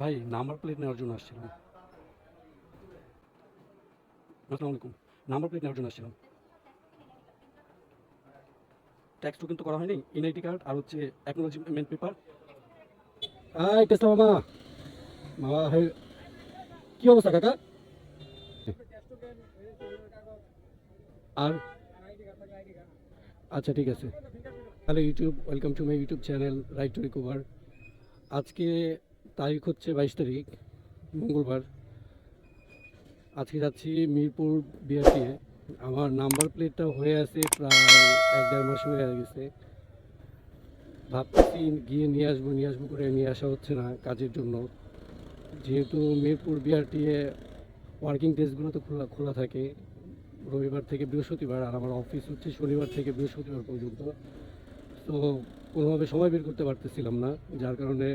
ভাই number plate নেওয়ার জন্য আসছিলাম। আসসালামু আলাইকুম। নাম্বার প্লেট নেওয়ার জন্য আসছিলাম। ট্যাক্স টোকেন তো করা হয়নি এনআইটি কার্ড আর হচ্ছে অ্যাকনোলজিমেন্ট পেপার এই টেস্টা মামা মামা হে, কি অবস্থা কাকা? আর? আচ্ছা ঠিক আছে। Hello YouTube welcome to my YouTube channel right to recover আজকে তারিখ হচ্ছে বাইশ তারিখ, মঙ্গলবার। আজকে যাচ্ছি মিরপুর বিআরটিএ। আমার নাম্বার প্লেটটা হয়ে আছে প্রায় এক দেড় মাস হয়ে গেছে। ভাবতেছি গিয়ে নিয়ে আসব নিয়ে আসব করে নিয়ে আসা হচ্ছে না কাজের জন্য। যেহেতু মিরপুর বিআরটিএ ওয়ার্কিং ডেজগুলো তো খোলা খোলা থাকে। রবিবার থেকে বৃহস্পতিবার আর আমার অফিস হচ্ছে শনিবার থেকে বৃহস্পতিবার পর্যন্ত। তো কোনোভাবে সময় বের করতে পারতেছিলাম না, যার কারণে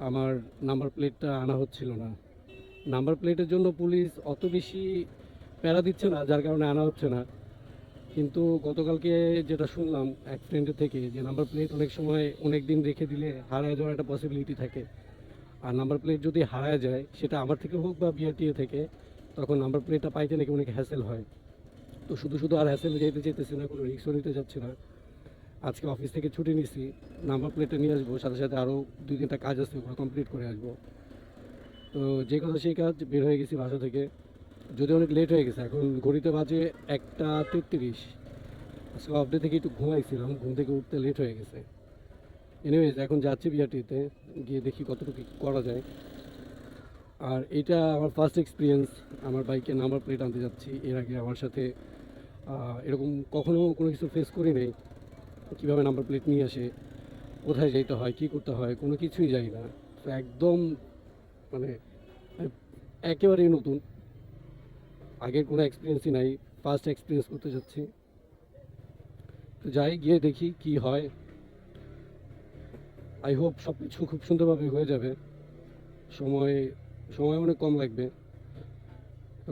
আমার নাম্বার প্লেটটা আনা হচ্ছিল না। নাম্বার প্লেটের জন্য পুলিশ অত বেশি প্যারা দিচ্ছে না, যার কারণে আনা হচ্ছে না। কিন্তু গতকালকে যেটা শুনলাম এক ফ্রেন্ডের থেকে যে নাম্বার প্লেট অনেক সময় অনেক দিন রেখে দিলে হারায় যাওয়ার একটা পসিবিলিটি থাকে। আর নাম্বার প্লেট যদি হারায় যায়, সেটা আমার থেকে হোক বা বিআরটিএ থেকে, তখন নাম্বার প্লেটটা পাইতে নাকি অনেক হ্যাসেল হয়। তো শুধু শুধু আর হ্যাসেল যেতে যেতেছি না, কোনো রিক্সও নিতে যাচ্ছে না। আজকে অফিস থেকে ছুটি নিছি, নাম্বার প্লেটটা নিয়ে আসব, সাথে সাথে আরও দুই তিনটা কাজ আছে, ওগুলো কমপ্লিট করে আসব। তো যে কথা সেই কাজ, বের হয়ে গেছি বাসা থেকে। যদি অনেক লেট হয়ে গেছে, এখন ঘড়িতে বাজে একটা তেত্রিশ। আজকে অফ ডে থেকে একটু ঘুমাইছিলাম, ঘুম থেকে উঠতে লেট হয়ে গেছে। এনিওয়েজ এখন যাচ্ছি বিআরটিতে গিয়ে দেখি কতটুকু করা যায়। আর এটা আমার ফার্স্ট এক্সপিরিয়েন্স আমার বাইকে নাম্বার প্লেট আনতে যাচ্ছি। এর আগে আমার সাথে এরকম কখনো কোনো কিছু ফেস করি নাই। কীভাবে নাম্বার প্লেট নিয়ে আসে, কোথায় যাইতে হয়, কী করতে হয়, কোনো কিছুই জানি না। তো একদম মানে একেবারেই নতুন। আগের কোনো এক্সপিরিয়েন্সই নাই ফার্স্ট এক্সপিরিয়েন্স করতে যাচ্ছি। তো যাই, গিয়ে দেখি কি হয়। আই হোপ সব কিছু খুব সুন্দরভাবে হয়ে যাবে। সময় সময় অনেক কম লাগবে।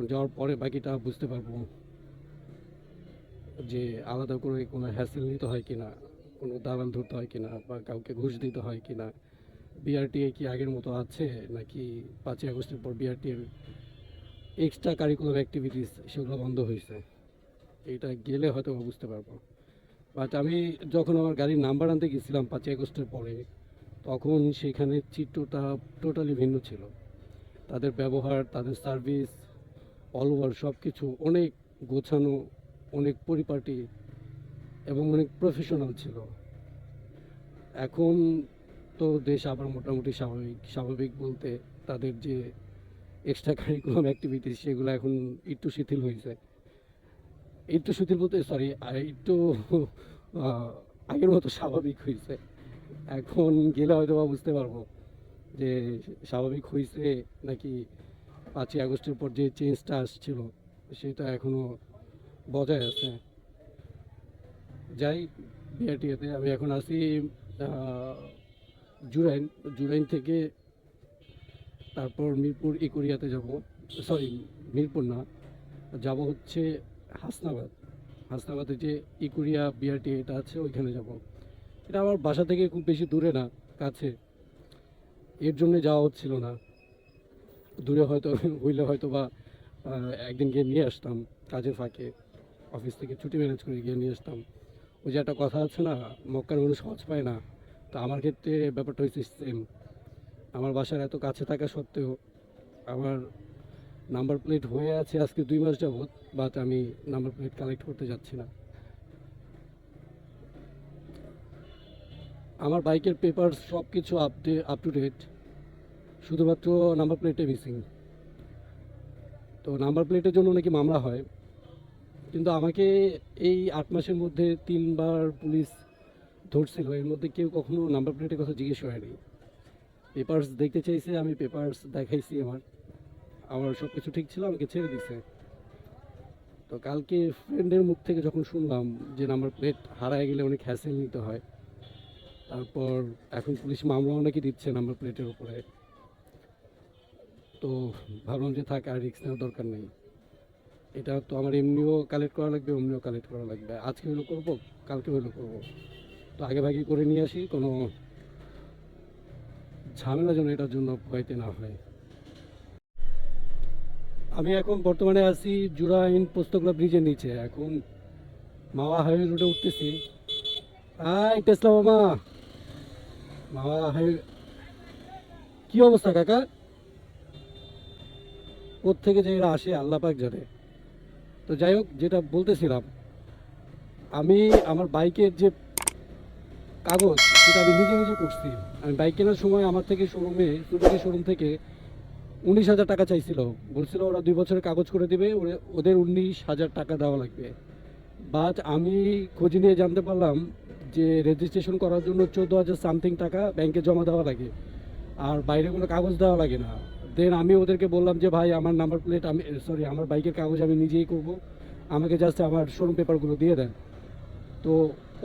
যাওয়ার পরে বাকিটা বুঝতে পারব। যে আলাদা করে কোনো হ্যাসেল নিতে হয় কি না কোনো দালাল ধরতে হয় কি না বা কাউকে ঘুষ দিতে হয় কিনা বিআরটিএ কি আগের মতো আছে নাকি পাঁচই আগস্টের পর বিআরটিএর এক্সট্রা কারিকুলাম অ্যাক্টিভিটিস সেগুলো বন্ধ হয়েছে? এটা গেলে হয়তো বুঝতে পারব। বাট আমি যখন আমার গাড়ির নাম্বার আনতে গেছিলাম পাঁচই আগস্টের পরে, তখন সেখানে চিত্রটা টোটালি ভিন্ন ছিল। তাদের ব্যবহার, তাদের সার্ভিস অল ওভার সব কিছু অনেক গোছানো অনেক পরিপাটি এবং অনেক প্রফেশনাল ছিল। এখন তো দেশ আবার মোটামুটি স্বাভাবিক স্বাভাবিক বলতে তাদের যে এক্সট্রা কারিকুলাম অ্যাক্টিভিটিস সেগুলো এখন একটু শিথিল হয়েছে। একটু শিথিল বলতে সরি একটু আগের মতো স্বাভাবিক হয়েছে। এখন গেলে হয়তো বা বুঝতে পারব যে স্বাভাবিক হয়েছে নাকি পাঁচই আগস্টের পর যে চেঞ্জটা আসছিল, সেটা এখনও বজায় আছে। যাই, বিআরটিএতে আমি এখন আছি জুরাইন জুরাইন থেকে তারপর মিরপুর ইকুরিয়াতে যাব। সরি, মিরপুর না, যাব হচ্ছে হাসনাবাদ। হাসনাবাদে যে ইকুরিয়া বিআরটি এটা আছে, ওইখানে যাব। এটা আমার বাসা থেকে খুব বেশি দূরে না, কাছে। এর জন্য যাওয়া হচ্ছিল না। দূরে হয়তো, হইলে হয়তো বা একদিন গিয়ে নিয়ে আসতাম কাজের ফাঁকে। অফিস থেকে ছুটি ম্যানেজ করে গিয়ে নিয়ে আসতাম। ওই যে একটা কথা আছে না, মক্কার মানুষ সহজ পায় না। তো আমার ক্ষেত্রে ব্যাপারটা হচ্ছে সেম আমার বাসার এত কাছে থাকা সত্ত্বেও আমার নাম্বার প্লেট হয়ে আছে আজকে দুই মাস যাবৎ বাট আমি নাম্বার প্লেট কালেক্ট করতে যাচ্ছি না। আমার বাইকের পেপার সব কিছু আপডে আপ টু ডেট শুধুমাত্র নাম্বার প্লেটে মিসিং তো নাম্বার প্লেটের জন্য নাকি মামলা হয়। কিন্তু আমাকে এই আট মাসের মধ্যে তিনবার পুলিশ ধরছিল। এর মধ্যে কেউ কখনো নাম্বার প্লেটের কথা জিজ্ঞেস করেনি। পেপার্স দেখতে চাইছে, আমি পেপার্স দেখাইছি আমার। আমার সব কিছু ঠিক ছিল, আমাকে ছেড়ে দিছে। তো কালকে ফ্রেন্ডের মুখ থেকে যখন শুনলাম যে নাম্বার প্লেট হারায় গেলে অনেক হ্যাসেল নিতে হয়, তারপর এখন পুলিশ মামলাও নাকি দিচ্ছে নাম্বার প্লেটের উপরে। তো ভাবলাম যে থাক, আর রিস্ক নেওয়ার দরকার নেই। এটা তো আমার এমনিও কালেক্ট করা লাগবে, অমনিও কালেক্ট করা লাগবে। আজকে হইল করব, কালকে হইল করব। তো আগে ভাগে করে নিয়ে আসি, কোনো ঝামেলা যেন এটার জন্য ভয়তে না হয়। আমি এখন বর্তমানে আছি জুরাইন পোস্তকলা ব্রিজের নিচে। এখন মাওয়া হাইওয়ে রোডে উঠতেছি। হাই টেসলা মামা। মাওয়া হাইওয়ে কি অবস্থা কাকা? থেকে যে এরা আসে আল্লাহ পাক জানে। তো যাই হোক, যেটা বলতেছিলাম, আমি আমার বাইকের যে কাগজ, সেটা আমি নিজে নিজে করছি। আমি বাইক কেনার সময় আমার থেকে শোরুমে সুজুকি শোরুম থেকে উনিশ হাজার টাকা চাইছিল। বলছিল ওরা দুই বছরের কাগজ করে দিবে ওদের উনিশ হাজার টাকা দেওয়া লাগবে। বাট আমি খোঁজ নিয়ে জানতে পারলাম যে রেজিস্ট্রেশন করার জন্য চোদ্দ হাজার সামথিং টাকা ব্যাংকে জমা দেওয়া লাগে। আর বাইরে কোনো কাগজ দেওয়া লাগে না। দেন আমি ওদেরকে বললাম যে, ভাই, আমার নাম্বার প্লেট আমি সরি আমার বাইকের কাগজ আমি নিজেই করব। আমাকে জাস্ট আমার শোরুম পেপারগুলো দিয়ে দেন। তো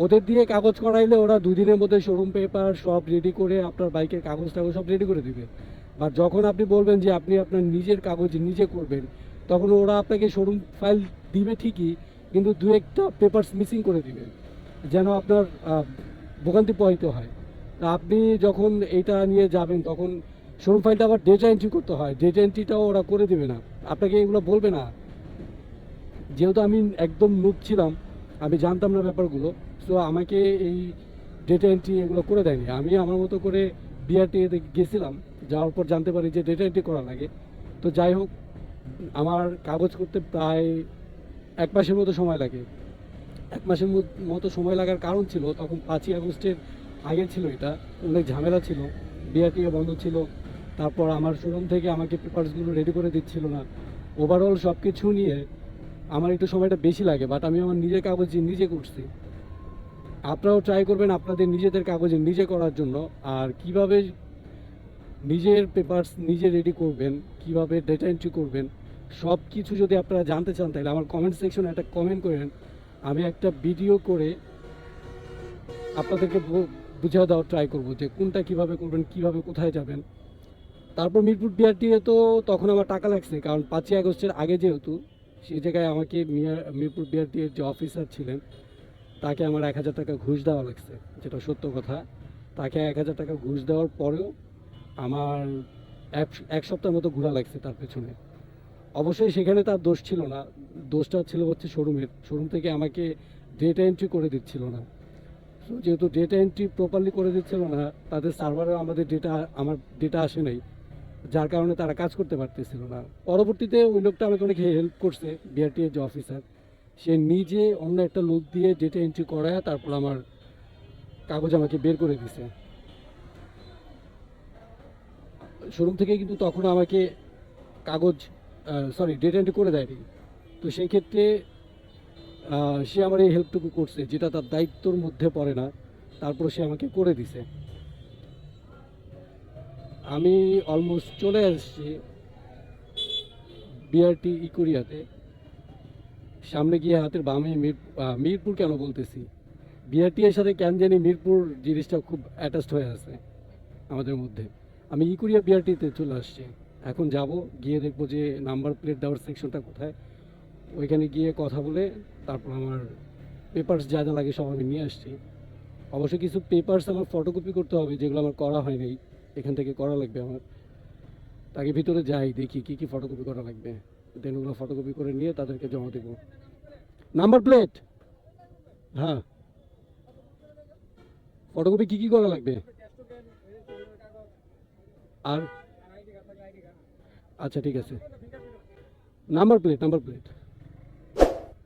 ওদের দিয়ে কাগজ করাইলে ওরা দুই দিনের মধ্যে শোরুম পেপার সব রেডি করে আপনার বাইকের কাগজ টাগজ সব রেডি করে দিবে। বা যখন আপনি বলবেন যে, আপনি আপনার নিজের কাগজ নিজে করবেন, তখন ওরা আপনাকে শোরুম ফাইল দিবে ঠিকই, কিন্তু দু একটা পেপারস মিসিং করে দিবে, যেন আপনার ভোগান্তি প্রবাহিত হয়। তা আপনি যখন এটা নিয়ে যাবেন, তখন শোরুম ফাইলটা আবার ডেটা এন্ট্রি করতে হয়। ডেটা এন্ট্রিটাও ওরা করে দেবে না। আপনাকে এগুলো বলবে না। যেহেতু আমি একদম নুব ছিলাম, আমি জানতাম না ব্যাপারগুলো সো আমাকে এই ডেটা এন্ট্রি এগুলো করে দেয়নি। আমি আমার মতো করে বিআরটিতে গেছিলাম, যাওয়ার পর জানতে পারি যে ডেটা এন্ট্রি করা লাগে। তো যাই হোক, আমার কাগজ করতে প্রায় এক মাসের মতো সময় লাগে। এক মাসের মত- সময় লাগার কারণ ছিল, তখন পাঁচই আগস্টের আগে ছিল এটা। অনেক ঝামেলা ছিল। বিআরটিও বন্ধ ছিল। তারপর আমার শোরুম থেকে আমাকে পেপারসগুলো রেডি করে দিচ্ছিল না। ওভারঅল সব কিছু নিয়ে আমার একটু সময়টা বেশি লাগে বাট আমি আমার নিজের কাগজে নিজে করছি। আপনারাও ট্রাই করবেন আপনাদের নিজেদের কাগজে নিজে করার জন্য, আর কীভাবে নিজের পেপারস নিজে রেডি করবেন, কীভাবে ডেটা এন্ট্রি করবেন সব কিছু যদি আপনারা জানতে চান, তাহলে আমার কমেন্ট সেকশনে একটা কমেন্ট করেন। আমি একটা ভিডিও করে আপনাদেরকে বুঝিয়ে দেওয়ার ট্রাই করব যে কোনটা কীভাবে করবেন, কীভাবে কোথায় যাবেন। তারপর মিরপুর বিআরটিএ তো তখন আমার টাকা লাগছে, কারণ পাঁচই আগস্টের আগে যেহেতু সেই জায়গায় আমাকে মিরপুর বিআরটিএর যে অফিসার ছিলেন, তাকে আমার এক হাজার টাকা ঘুষ দেওয়া লাগছে, যেটা সত্য কথা। তাকে এক হাজার টাকা ঘুষ দেওয়ার পরেও আমার এক এক সপ্তাহ মতো ঘোরা লাগছে তার পেছনে। অবশ্যই সেখানে তার দোষ ছিল না, দোষটা ছিল হচ্ছে শোরুমের। শোরুম থেকে আমাকে ডেটা এন্ট্রি করে দিচ্ছিল না। যেহেতু ডেটা এন্ট্রি প্রপারলি করে দিচ্ছিল না, তাদের সার্ভারেও আমাদের ডেটা আমার ডেটা আসে নাই যার কারণে তারা কাজ করতে পারতেছিল না। পরবর্তীতে ওই লোকটা আমাকে অনেক হেল্প করছে বিআরটিএর যে অফিসার সে নিজে অন্য একটা লোক দিয়ে ডেটা এন্ট্রি করায় তারপর আমার কাগজ আমাকে বের করে দিছে। শোরুম থেকে কিন্তু তখন আমাকে কাগজ সরি ডেটা এন্ট্রি করে দেয়নি। তো সেই ক্ষেত্রে সে আমার এই হেল্পটুকু করছে, যেটা তার দায়িত্বর মধ্যে পড়ে না, তারপর সে আমাকে করে দিছে। আমি অলমোস্ট চলে আসছি বিআরটি ইকুরিয়াতে। সামনে গিয়ে হাতের বামে মির মিরপুর কেন বলতেছি? বিআরটি এর সাথে কেন জানি মিরপুর জিনিসটা খুব অ্যাটাচড হয়ে আছে আমাদের মধ্যে। আমি ইকুরিয়া বিআরটিতে চলে আসছি। এখন যাব, গিয়ে দেখব যে নাম্বার প্লেট দেওয়ার সেকশনটা কোথায়। ওইখানে গিয়ে কথা বলে তারপর আমার পেপারস যা যা লাগে সব আমি নিয়ে আসছি। অবশ্যই কিছু পেপারস আমার ফটোকপি করতে হবে, যেগুলো আমার করা হয়নি এখান থেকে করা লাগবে আমার। তাকে ভিতরে যাই, দেখি কী কী ফটোকপি করা লাগবে। দেন ওগুলো ফটোকপি করে নিয়ে তাদেরকে জমা দেবো। নাম্বার প্লেট হ্যাঁ। ফটোকপি কী কী করা লাগবে? আর? আচ্ছা ঠিক আছে। নাম্বার প্লেট নাম্বার প্লেট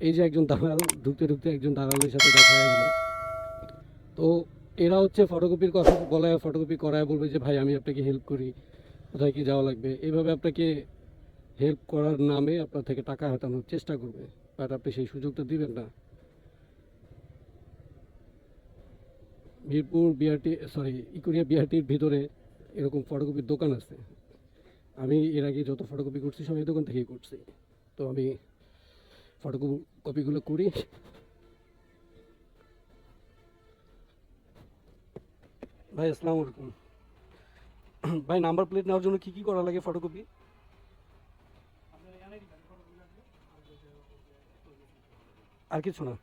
এই যে একজন দালাল ঢুকতে ঢুকতে একজন দালালের সাথে দেখা হয়ে গেল। তো এরা হচ্ছে ফটোকপির কথা বলায় ফটোকপি করায়, বলবে যে, ভাই, আমি আপনাকে হেল্প করি। কোথায় কি যাওয়া লাগবে? এইভাবে আপনাকে হেল্প করার নামে আপনার থেকে টাকা হাতানোর চেষ্টা করবে। বাট আপনি সেই সুযোগটা দিবেন না। মিরপুর বিআরটি সরি ইকুরিয়া বিআরটির ভিতরে এরকম ফটোকপির দোকান আছে। আমি এর আগে যত ফটোকপি করছি, সব এই দোকান থেকেই করছি। তো আমি ফটোকপিগুলো করি। ভাই, আসসালামু আলাইকুম। ভাই নাম্বার প্লেট নেওয়ার জন্য কি কি করা লাগে ফটোকপি আর কিছু না।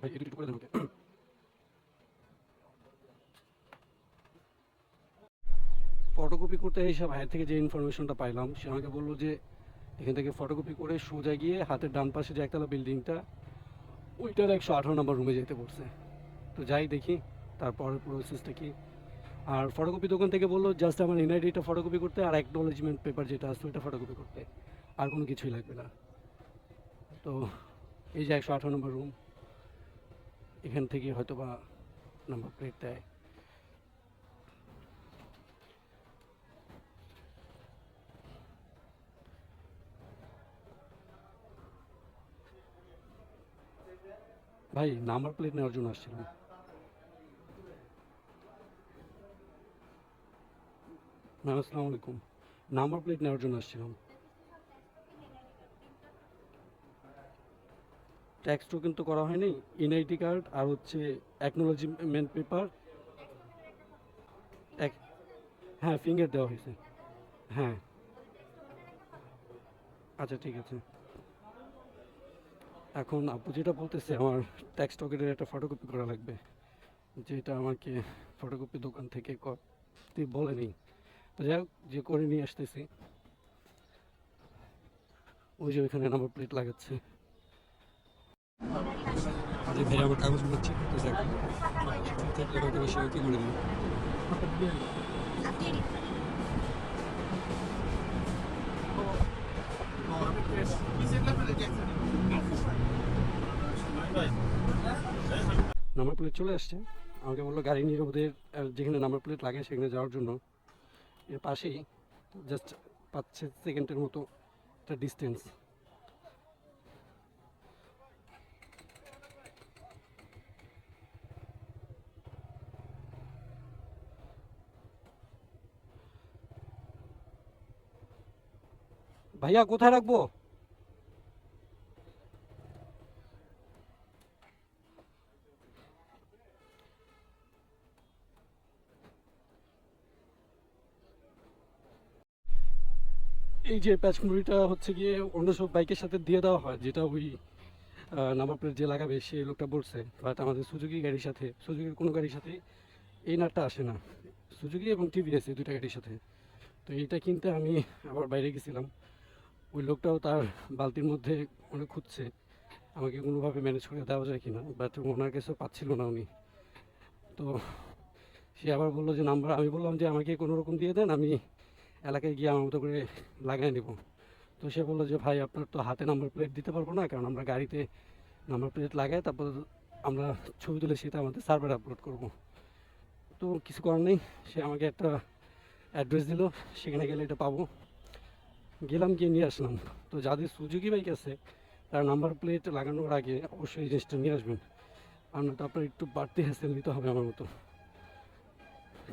ভাই করে ফটোকপি করতে এসে ভাইয়ের থেকে যে ইনফরমেশনটা পাইলাম, সে আমাকে বলল যে এখান থেকে ফটোকপি করে সোজা গিয়ে হাতের ডান পাশে যে একতলা বিল্ডিংটা, ওইটার একশো আঠারো নম্বর রুমে যেতে পড়ছে তো যাই দেখি তারপরের প্রসেসটা কি? আর ফটোকপি দোকান থেকে বলল জাস্ট আমার এনআইডিটা ফটোকপি করতে আর অ্যাকনোলেজমেন্ট পেপার যেটা আসতো ওইটা ফটোকপি করতে। আর কোনো কিছুই লাগবে না। তো এই যে একশো আঠারো নম্বর রুম এখান থেকে হয়তো বা নাম্বার প্লেট দেয়। ভাই নাম্বার প্লেট নেওয়ার জন্য আসছিলাম। ম্যাম আসসালামু আলাইকুম। নাম্বার প্লেট নেওয়ার জন্য আসছিলাম। ট্যাক্স টোকেন তো করা হয়নি এনআইটি কার্ড আর হচ্ছে অ্যাকনোলজিমেন্ট পেপার এক হ্যাঁ ফিঙ্গার দেওয়া হয়েছে। হ্যাঁ। আচ্ছা ঠিক আছে। এখন আপু যেটা বলতেছে, আমার ট্যাক্স টোকেনের একটা ফটোকপি করা লাগবে। যেটা আমাকে ফটোকপি দোকান থেকে করতে বলেনি যাই হোক, যে করে নিয়ে আসতেছি। ওই যে ওইখানে নাম্বার প্লেট লাগাচ্ছে। যে আমার নাম্বার প্লেট চলে আসছে। আমাকে বলল গাড়ি নিয়ে আহ, যেখানে নাম্বার প্লেট লাগে সেখানে যাওয়ার জন্য। এর পাশেই জাস্ট পাঁচ সেকেন্ডের মতো একটা ডিস্টেন্স ভাইয়া কোথায় রাখব? যে প্যাচকুড়িটা হচ্ছে গিয়ে অন্য সব বাইকের সাথে দিয়ে দেওয়া হয়, যেটা ওই নাম্বার প্লেট যে লাগাবে সে লোকটা বলছে। বাট আমাদের সুজুকি গাড়ির সাথে, সুজুকির কোনো গাড়ির সাথে এই নাটটা আসে না। সুজুকি এবং টিভিএস এই দুটা গাড়ির সাথে। তো এইটা কিনতে আমি আবার বাইরে গেছিলাম। ওই লোকটাও তার বালতির মধ্যে অনেক খুঁজছে। আমাকে কোনোভাবে ম্যানেজ করে দেওয়া যায় কিনা বাট ওনার কাছেও পাচ্ছিল না উনি। তো সে আবার বলল যে, নাম্বার আমি বললাম যে, আমাকে কোনো রকম দিয়ে দেন, আমি এলাকায় গিয়ে আমার মতো করে লাগাই নেব। তো সে বলল যে, ভাই, আপনার তো হাতে নাম্বার প্লেট দিতে পারব না, কারণ আমরা গাড়িতে নাম্বার প্লেট লাগাই, তারপর আমরা ছবি তুলে সেটা আমাদের সার্ভারে আপলোড করব। তো কিছু করার নেই, সে আমাকে একটা অ্যাড্রেস দিল, সেখানে গেলে এটা পাবো। গেলাম, গিয়ে নিয়ে আসলাম। তো যাদের সুযোগী বাইক আছে, তার নাম্বার প্লেট লাগানোর আগে অবশ্যই জিনিসটা নিয়ে আসবেন। আর না তারপর একটু বাড়তি হ্যাসেল নিতে হবে আমার মতো।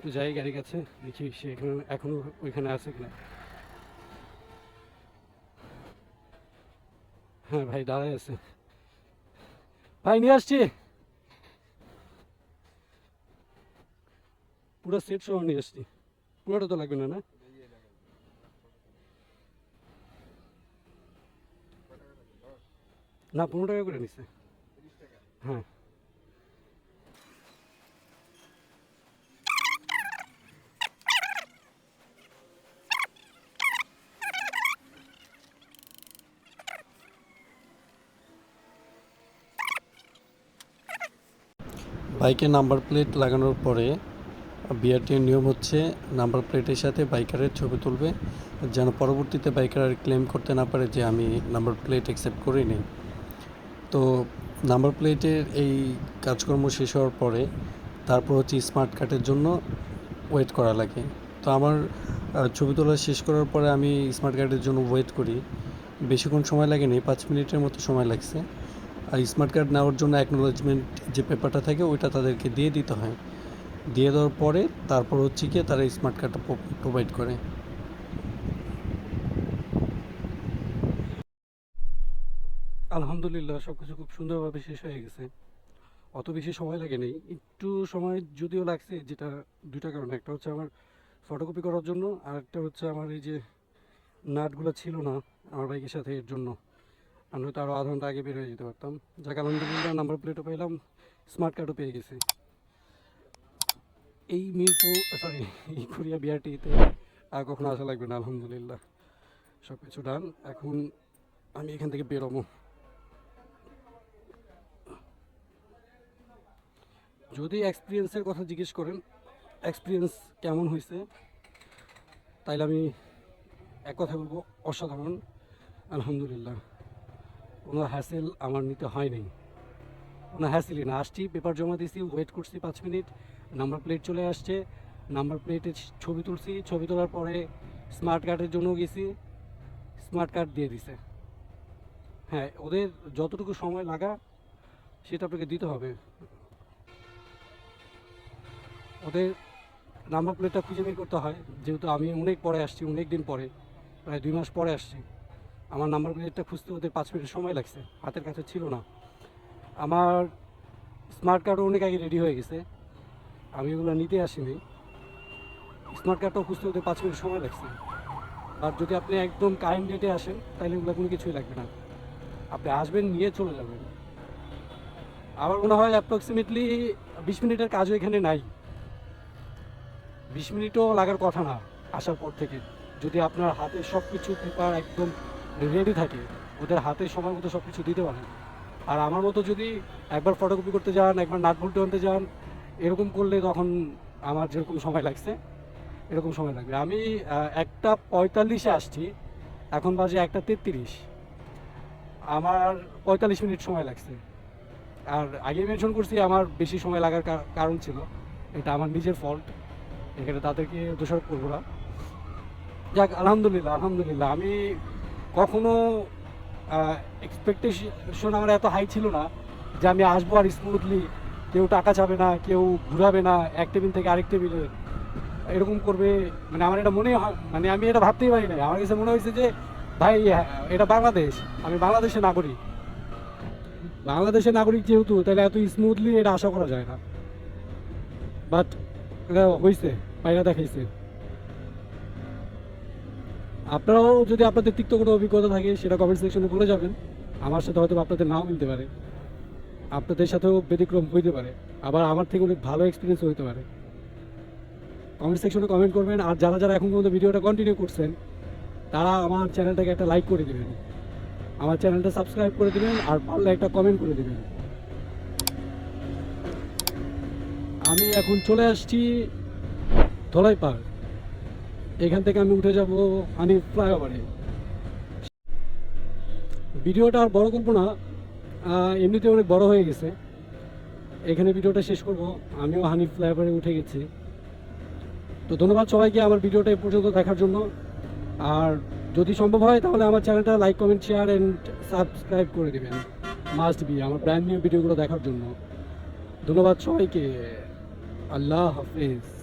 একটু যাই গাড়ি কাছে দেখি সে এখানে, এখনও ওইখানে আছে কিনা। হ্যাঁ ভাই দাঁড়াই আছে। ভাই, নিয়ে আসছি। পুরো সেট সহ নিয়ে আসছি। পুরোটা তো লাগবে না না? না, পনেরো টাকা করে নিচ্ছে। হ্যাঁ। বাইকে নাম্বার প্লেট লাগানোর পরে বিআরটির নিয়ম হচ্ছে নাম্বার প্লেটের সাথে বাইকারের ছবি তুলবে, যেন পরবর্তীতে বাইকার আর ক্লেম করতে না পারে যে আমি নাম্বার প্লেট অ্যাকসেপ্ট করিনি তো নাম্বার প্লেটের এই কাজকর্ম শেষ হওয়ার পরে তারপর হচ্ছে স্মার্ট কার্ডের জন্য ওয়েট করা লাগে। তো আমার ছবি তোলা শেষ করার পরে আমি স্মার্ট কার্ডের জন্য ওয়েট করি। বেশিক্ষণ সময় লাগেনি, পাঁচ মিনিটের মতো সময় লাগছে। আর স্মার্ট কার্ড নেওয়ার জন্য অ্যাকনোলজমেন্ট যে পেপারটা থাকে, ওইটা তাদেরকে দিয়ে দিতে হয়। দিয়ে দেওয়ার পরে তারপর হচ্ছে গিয়ে তারা স্মার্ট কার্ডটা প্রোভাইড করে। আলহামদুলিল্লাহ সব কিছু খুব সুন্দরভাবে শেষ হয়ে গেছে। অত বেশি সময় লাগেনি একটু সময় যদিও লাগছে, যেটা দুইটা কারণে। একটা হচ্ছে আমার ফটোকপি করার জন্য, আর একটা হচ্ছে আমার এই যে নাটগুলো ছিল না, আমার বাইকের সাথে এর জন্য। আর নয়তো আরও আধা ঘণ্টা আগে বের হয়ে যেতে পারতাম। যাক, আলহামদুলিল্লাহ নাম্বার প্লেটও পেলাম স্মার্ট কার্ডও পেয়ে গেছি। এই মিরপুর সরি এই কোরিয়া বিআরটিতে আর কখনো আসা লাগবে না, আলহামদুলিল্লাহ। সব কিছু ডান এখন আমি এখান থেকে বেরোবো। যদি এক্সপিরিয়েন্সের কথা জিজ্ঞেস করেন এক্সপিরিয়েন্স কেমন হয়েছে, তাইলে আমি এক কথা বলব, অসাধারণ। আলহামদুলিল্লাহ। কোনো হ্যাসেল আমার নিতে হয় নাই কোনো হ্যাসেলই না। আসছি পেপার জমা দিয়েছি ওয়েট করছি পাঁচ মিনিট নাম্বার প্লেট চলে আসছে। নাম্বার প্লেটের ছবি তুলছি, ছবি তোলার পরে স্মার্ট কার্ডের জন্য গেছি। স্মার্ট কার্ড দিয়ে দিছে। হ্যাঁ ওদের যতটুকু সময় লাগা, সেটা আপনাকে দিতে হবে। ওদের নাম্বার প্লেটটা খুঁজে বের করতে হয়। যেহেতু আমি অনেক পরে আসছি অনেক দিন পরে, প্রায় দুই মাস পরে আসছি। আমার নাম্বার প্লেটটা খুঁজতে ওদের পাঁচ মিনিট সময় লাগছে, হাতের কাছে ছিল না। আমার স্মার্ট কার্ডও অনেক আগে রেডি হয়ে গেছে, আমি ওগুলো নিতে আসিনি। স্মার্ট কার্ডটাও খুঁজতে ওদের পাঁচ মিনিট সময় লাগছে। আর যদি আপনি একদম কারেন্ট ডেটে আসেন, তাহলে ওগুলো কোনো কিছুই লাগবে না। আপনি আসবেন, নিয়ে চলে যাবেন। আমার মনে হয় অ্যাপ্রক্সিমেটলি বিশ মিনিটের কাজও এখানে নাই। বিশ মিনিটও লাগার কথা না, আসার পর থেকে। যদি আপনার হাতে সব কিছু পেপার একদম রেডি থাকে, ওদের হাতে সময় মতো সব কিছু দিতে পারেন। আর আমার মতো যদি একবার ফটোকপি করতে যান, একবার নাট বল্টু আনতে যান, এরকম করলে তখন আমার যেরকম সময় লাগছে, এরকম সময় লাগবে। আমি একটা পঁয়তাল্লিশে আসছি, এখন বাজে একটা তেত্রিশ। আমার পঁয়তাল্লিশ মিনিট সময় লাগছে। আর আগে মেনশন করছি, আমার বেশি সময় লাগার কারণ ছিল, এটা আমার নিজের ফল্ট এখানে তাদেরকে দোষারোপ করব না। যাক, আলহামদুলিল্লাহ আলহামদুলিল্লাহ। আমি কখনো এক্সপেকটেশন আমার এত হাই ছিল না যে আমি আসব আর স্মুথলি কেউ টাকা চাবে না কেউ ঘুরাবে না এক টেবিল থেকে আরেক টেবিলে এরকম করবে মানে আমার এটা মনে হয় মানে আমি এটা ভাবতেই পারি না আমার কাছে মনে হয়েছে যে ভাই হ্যাঁ, এটা বাংলাদেশ আমি বাংলাদেশের নাগরিক। বাংলাদেশের নাগরিক যেহেতু তাহলে এত স্মুথলি এটা আশা করা যায় না। বাট হয়েছে পায়রা দেখাইছে। আপনারাও যদি আপনাদের তিক্ত কোনো অভিজ্ঞতা থাকে, সেটা কমেন্ট সেকশনে বলে যাবেন। আমার সাথে হয়তো আপনাদের নাও মিলতে পারে। আপনাদের সাথেও ব্যতিক্রম হইতে পারে। আবার আমার থেকে অনেক ভালো এক্সপিরিয়েন্স হইতে পারে। কমেন্ট সেকশনে কমেন্ট করবেন, আর যারা যারা এখন পর্যন্ত ভিডিওটা কন্টিনিউ করছেন, তারা আমার চ্যানেলটাকে একটা লাইক করে দেবেন। আমার চ্যানেলটা সাবস্ক্রাইব করে দেবেন, আর পারলে একটা কমেন্ট করে দেবেন। আমি এখন চলে আসছি ধলাই পার্ক এখান থেকে আমি উঠে যাব হানি ফ্লাইওভারে। ভিডিওটা আর বড় করব না এমনিতে অনেক বড় হয়ে গেছে। এখানে ভিডিওটা শেষ করব, আমিও হানি ফ্লাইওভারে উঠে গেছি। তো ধন্যবাদ সবাইকে আমার ভিডিওটা এ পর্যন্ত দেখার জন্য। আর যদি সম্ভব হয়, তাহলে আমার চ্যানেলটা like, comment, share and subscribe করে দেবেন। মাস্ট বি আমার ব্র্যান্ড নিউ ভিডিওগুলো দেখার জন্য। ধন্যবাদ সবাইকে। আল্লাহ হাফিজ।